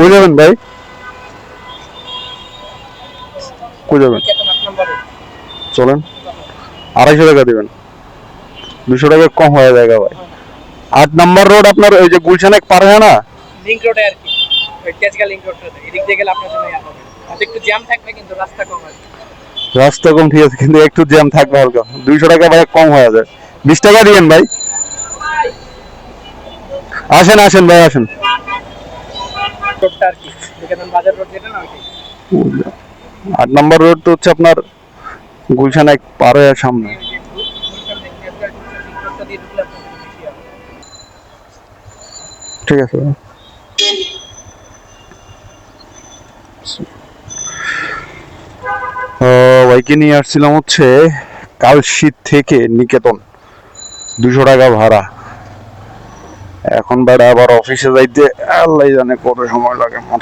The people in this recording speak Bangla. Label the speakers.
Speaker 1: কই যাবেন ভাই? কই যাবেন? চলেন। আড়াইশো টাকা দিবেন। দুশো টাকা কম হয়ে যায় ভাই। আট নাম্বার রোড আপনার ওই যে গুলশান এক পার হয় না?
Speaker 2: লিঙ্ক রোডে আর কি। তেজগাঁ রোডটাতে এদিক দিয়ে গেলে আপনার জন্য একটু জ্যাম থাকবে কিন্তু রাস্তা কম আছে
Speaker 1: রাস্তা কম ঠিক আছে কিন্তু একটু জ্যাম থাকবে হালকা। দুইশো টাকা ভাই কম হয়ে যায়। বিশ টাকা দিবেন ভাই। আসেন আসেন ভাই আসেন।
Speaker 2: রোডটা আর কি? বাজার রোড যেটা না
Speaker 1: আট নাম্বার রোড তো হচ্ছে আপনার গুলশান এক পার সামনে। ঠিক আছে। বাইকে নিয়ে আসছিলাম হচ্ছে কালশীত থেকে নিকেতন। দুশো টাকা ভাড়া। এখন বেড়া আবার অফিসে যাইতে আল্লাহ জানে কত সময় লাগে আমার